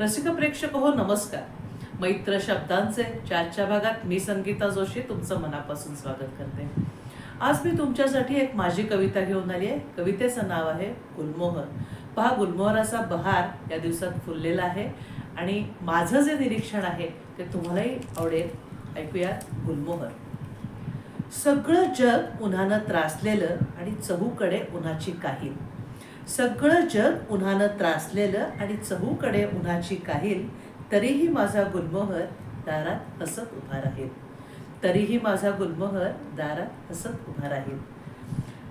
रसिक प्रेक्षक हो नमस्कार. मैत्र शब्दांचे चारच्या भागात मी संगीता जोशी तुमचं मनापासून स्वागत करते. आज मी तुमच्यासाठी एक माझी कविता घेऊन आली आहे. कवितेचं नाव आहे गुलमोहर. पहा गुलमोहराचा बहार या दिवसात फुललेला आहे आणि माझं जे निरीक्षण आहे ते तुम्हालाही आवडेल. ऐकूया गुलमोहर. सगळं जग उन्हानं त्रासलेलं आणि चहूकडे उन्हाची काही. सगळं जग उन्हानं त्रासलेलं आणि चहूकडे उन्हाची काहील तरीही माझा गुलमोहर दारात हसत उभा राहील. तरीही माझा गुलमोहर दारात हसत उभा राहील.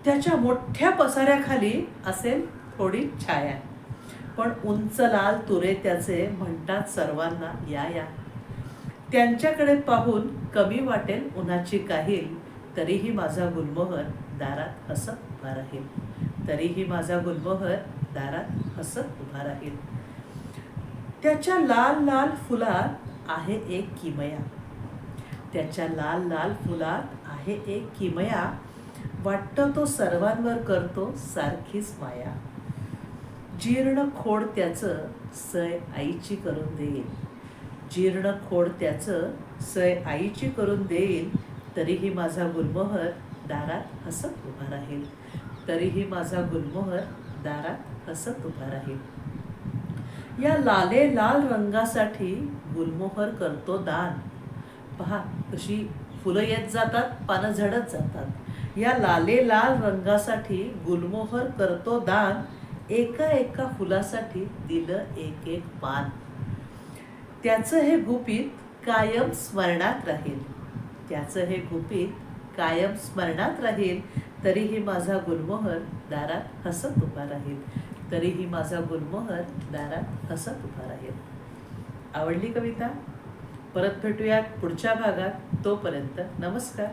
त्याच्या मोठ्या पसाऱ्याखाली असेल थोडी छाया. पण उंच लाल तुरे त्याचे म्हणतात सर्वांना या या. त्यांच्याकडे पाहून कमी वाटेल उन्हाची काहील तरीही माझा गुलमोहर दारात हसत उभा राहील. तरीही माझा गुलमोहर दारात हसत उभा राहील. त्याच्या लाल लाल फुलात आहे एक किमया. त्याच्या लाल लाल फुलात आहे एक किमया. वाटतं तो सर्वांवर करतो सारखीच माया. जीर्ण खोड त्याचं सय आईची करून देईल. जीर्ण खोड त्याचं सय आईची करून देईल. तरीही माझा गुलमोहर दारात हसत उभा राहील. तरीही माझा गुलमोहर दारात हसत उभा राहील. या लाले लाल रंगासाठी गुलमोहर करतो दान. पहा कशी फुलं येत जातात पानं झडत जातात. या लाले लाल रंगासाठी गुलमोहर करतो दान एका एका फुलासाठी दिलं एक एक पान. त्याचं हे गुपित कायम स्मरणात राहील. त्याचं हे गुपित कायम स्मरणात राहील तरीही माझा गुलमोहर दारात हसत उभा राहील. तरीही माझा गुलमोहर दारात हसत उभा राहील. आवडली कविता? परत भेटूयात पुढच्या भागात. तोपर्यंत नमस्कार.